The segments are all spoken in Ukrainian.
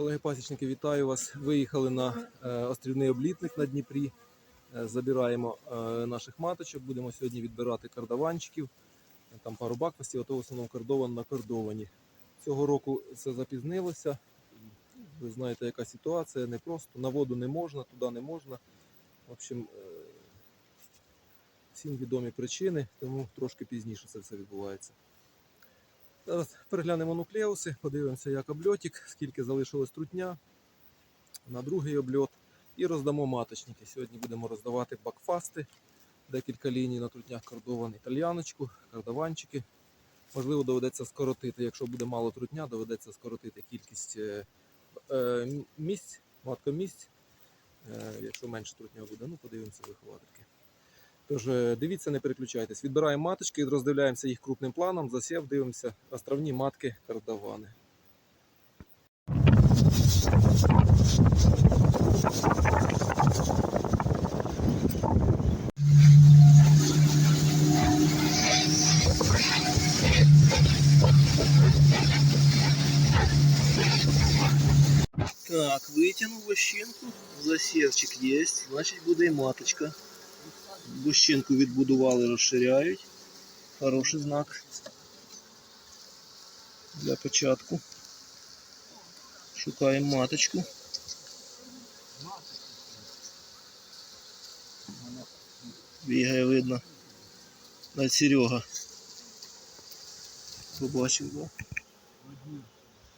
Колеги пасічники, вітаю вас. Виїхали на е, острівний облітник на Дніпрі. Е, Забираємо е, наших маточок. Будемо сьогодні відбирати кардаванчиків. Там пару бакфастів, а то в основному кордован на кордовані. Цього року це запізнилося. Ви знаєте, яка ситуація, не просто. На воду не можна, туди не можна. В общем, всім відомі причини, тому трошки пізніше це все відбувається. Зараз переглянемо нуклеуси, подивимося, як обльотик, скільки залишилось трутня на другий обльот. І роздамо маточники. Сьогодні будемо роздавати бакфасти, декілька ліній на трутнях кордован, італьяночку, кардаванчики. Можливо, доведеться скоротити. Якщо буде мало трутня, доведеться скоротити кількість е, е, місць, маткомісць. Е, якщо менше трутня буде, ну подивимося виховательки. Тож е, дивіться, не переключайтесь. Відбираємо маточки, роздивляємося їх крупним планом, засів, дивимося островні матки кардавани. Так, витягнув вощинку, засівчик є, значить буде і маточка. Бущинку відбудували, розширяють. Хороший знак для початку. Шукаємо маточку. Бігає видно. Навіть Серега. Побачив, да?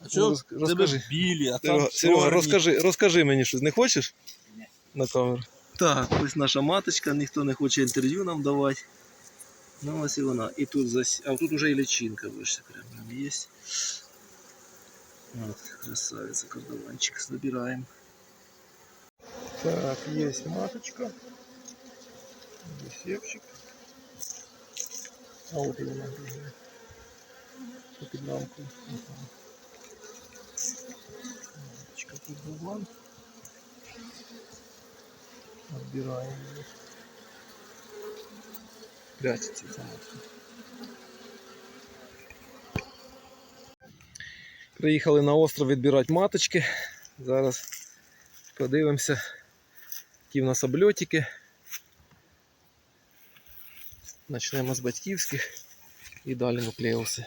А тебе розкажи. білі, а Серега, там Серега чорні. розкажи, розкажи мені щось, не хочеш? Ні. На камеру. Так, ось наша маточка, ніхто не хоче інтерв'ю нам давати. Ну ось і вона. І тут зас... А тут уже і личинка вийшла прямо є. От, красавиця, кордованчик забираємо. Так, є маточка. Десепчик. А от і вона бігає. Під лампою. Ага. Маточка тут була. Отбираем ее. Прячется эта матка. Приїхали на остров відбирати маточки. Зараз подивимося, які в нас обльотики. Почнемо з батьківських і далі нуклеуси.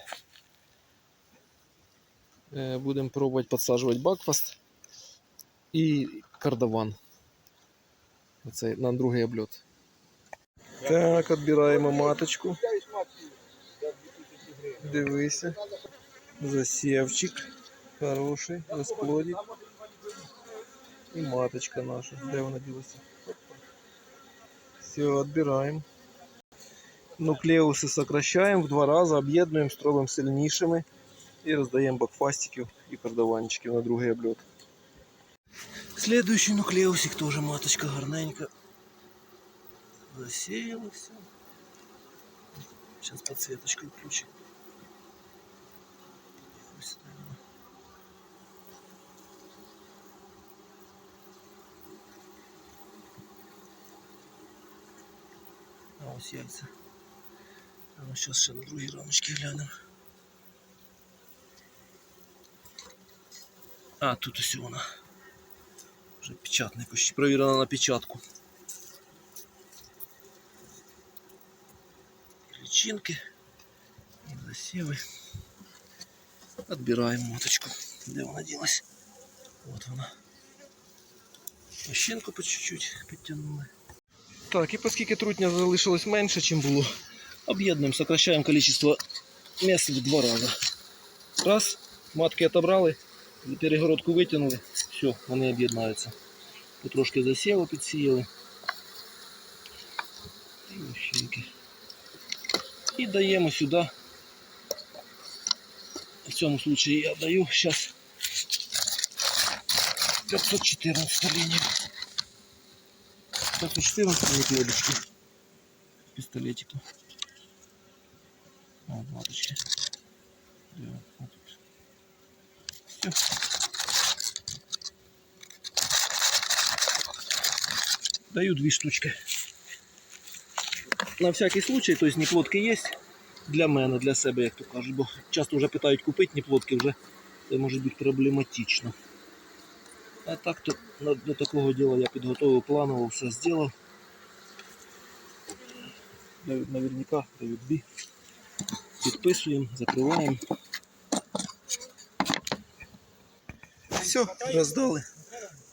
Е, Будемо пробувати підсаджувати бакфаст і кардаван. Оце на другий обльот. Так, відбираємо маточку. Дивися. Засівчик. Хороший, розплодик. І маточка наша. Де вона ділася? Все, відбираємо. Нуклеуси сокращаємо в два рази, об'єднуємо, зробимо сильнішими і роздаємо бакфастиків і кардаванчиків на другий обльот. Следующий нуклеусик тоже маточка гарненька. Засеяла все. Сейчас подсветочку включим. А ось яйця. А ну зараз ще на другі рамочки глянемо. А, тут ось вона. Вже печатний почти. Провірена на печатку. Личинки. І засіви. Отбираємо маточку. Де вона ділась? От вона. Щенку по чуть-чуть підтягнули. Так, і оскільки трутня залишилось менше, ніж було, об'єднуємо, сокращаємо количество місць в два рази. Раз, матки отобрали, перегородку витягнули, все, вони об'єднаються. Потрошки засіло підсіяли. І вощинки. І даємо сюди. В цьому случаї я даю зараз 514 лінію. 514 не клеточки. Пистолетику. Вот маточки. Да, вот тут. Все. Даю дві штучки. На всякий случай, тобто неплодки є для мене, для себе, як то кажуть, бо часто вже питають купити неплодки, вже це може бути проблематично. А так то до такого діла я підготовив планово, все зробив. Наверняка дають дві. Підписуємо, закриваємо. Все, роздали.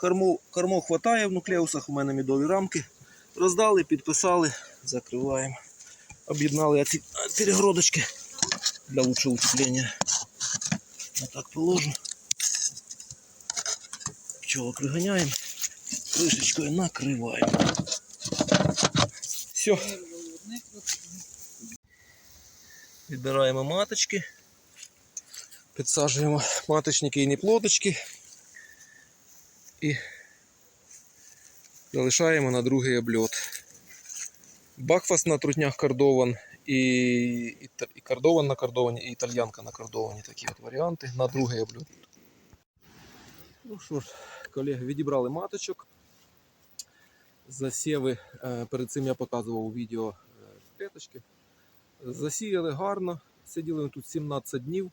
Корму, корму хватає в нуклеусах, у мене мідові рамки. Роздали, підписали, закриваємо. Об'єднали ці перегородочки для лучшего утепления. Вот так положу. Пчелок выгоняем. Крышечкой накрываем. Все. Відбираємо маточки. Підсаджуємо маточники і неплодочки. І залишаємо на другий обльот. Бакфас на трутнях кардован і, і, і кардован на кардовані, і італьянка на кардовані. Такі от варіанти на другий обльот. Ну що ж, колеги, відібрали маточок. Засіви, е, перед цим я показував у відео е, клеточки. Засіяли гарно, сиділи тут 17 днів.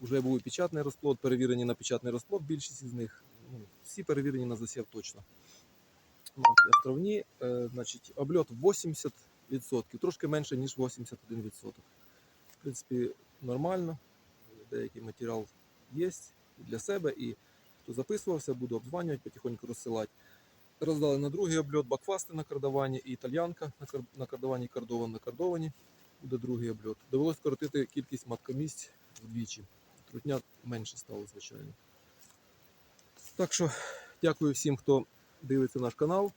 Вже був печатний розплод, перевірені на печатний розплод, більшість із них. Ну, всі перевірені на засів точно. Матки островні, е, значить, обльот 80%, трошки менше, ніж 81%. В принципі, нормально. Деякий матеріал є для себе, і хто записувався, буду обзванювати, потихоньку розсилати. Роздали на другий обльот бакфасти на кардовані і італьянка на, кар... кардовані, кардован на кардовані. Буде другий обльот. Довелось скоротити кількість маткомісць вдвічі. Трутня менше стало, звичайно. Так що дякую всім, хто дивиться наш канал.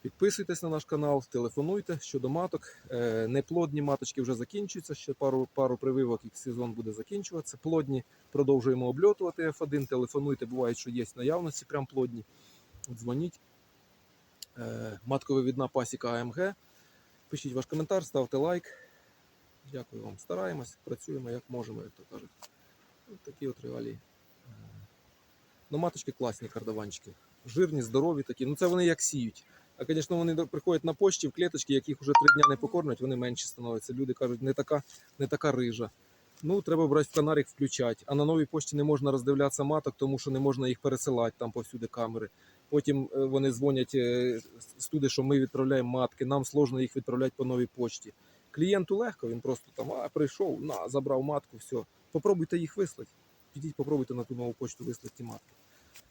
Підписуйтесь на наш канал, телефонуйте щодо маток. Е, Неплодні маточки вже закінчуються. Ще пару, пару прививок і сезон буде закінчуватися. Плодні продовжуємо обльотувати F1. Телефонуйте, буває, що є наявності, прям плодні. Дзвоніть. Е, Матковивідна пасіка АМГ. Пишіть ваш коментар, ставте лайк. Дякую вам. Стараємось, працюємо як можемо, як то кажуть. Ось такі от реалії. Ну, маточки класні кардаванчики. Жирні, здорові такі. Ну це вони як сіють. А, звісно, вони приходять на почті в клеточки, яких вже три дня не покормлять, вони менші становляться. Люди кажуть, не така, не така рижа. Ну, треба брати в канарик, включати. А на новій пошті не можна роздивлятися маток, тому що не можна їх пересилати там повсюди камери. Потім е, вони дзвонять е, з туди, що ми відправляємо матки, нам сложно їх відправляти по новій почті. Клієнту легко, він просто там а, прийшов, на, забрав матку, все. Попробуйте їх вислати. Підіть, попробуйте на ту нову почту вислати ті матки.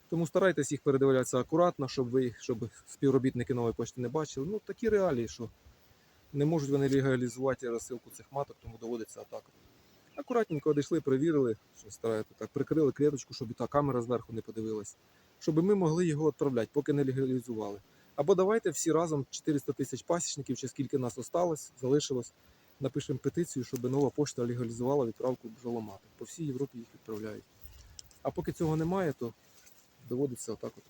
Тому старайтесь їх передивлятися акуратно, щоб ви, щоб співробітники нової почти не бачили. Ну такі реалії, що не можуть вони легалізувати розсилку цих маток, тому доводиться атака. Акуратненько одійшли, перевірили, що стараєте так, прикрили клеточку, щоб і та камера зверху не подивилась, щоб ми могли його відправляти, поки не легалізували. Або давайте всі разом 400 тисяч пасічників, чи скільки нас осталось, залишилось, напишемо петицію, щоб нова пошта легалізувала відправку бджоломаток. По всій Європі їх відправляють. А поки цього немає, то доводиться отак от.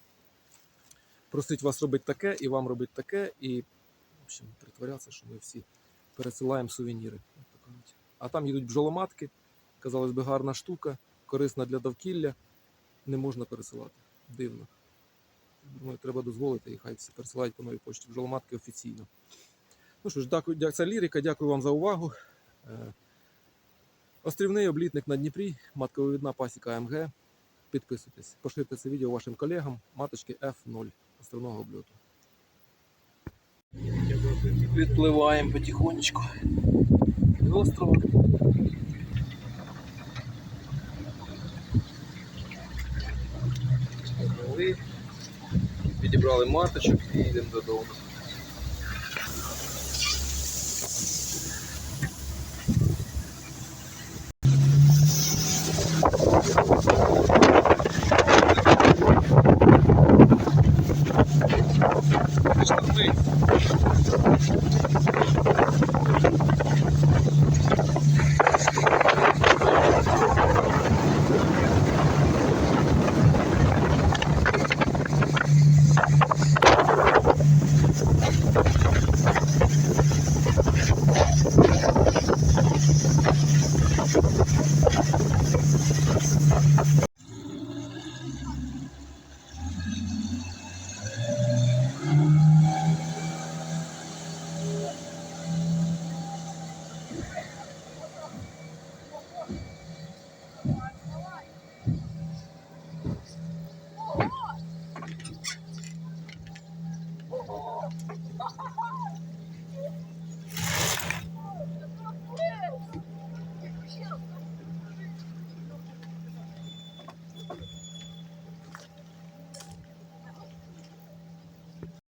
Просить вас робити таке, і вам робити таке, і в общем, притворятися, що ми всі пересилаємо сувеніри. А там їдуть бджоломатки, казалось би, гарна штука, корисна для довкілля. Не можна пересилати. Дивно. Думаю, треба дозволити і хай всі пересилають по новій почті бджоломатки офіційно. Ну що ж, дякую, дя- це лірика, дякую вам за увагу. Е, Острівний облітник на Дніпрі, матковидна пасіка АМГ. Підписуйтесь, поширте це відео вашим колегам. Маточки F0 островного обльоту. Відпливаємо потихонечку від острова. Підібрали маточок і йдемо додому.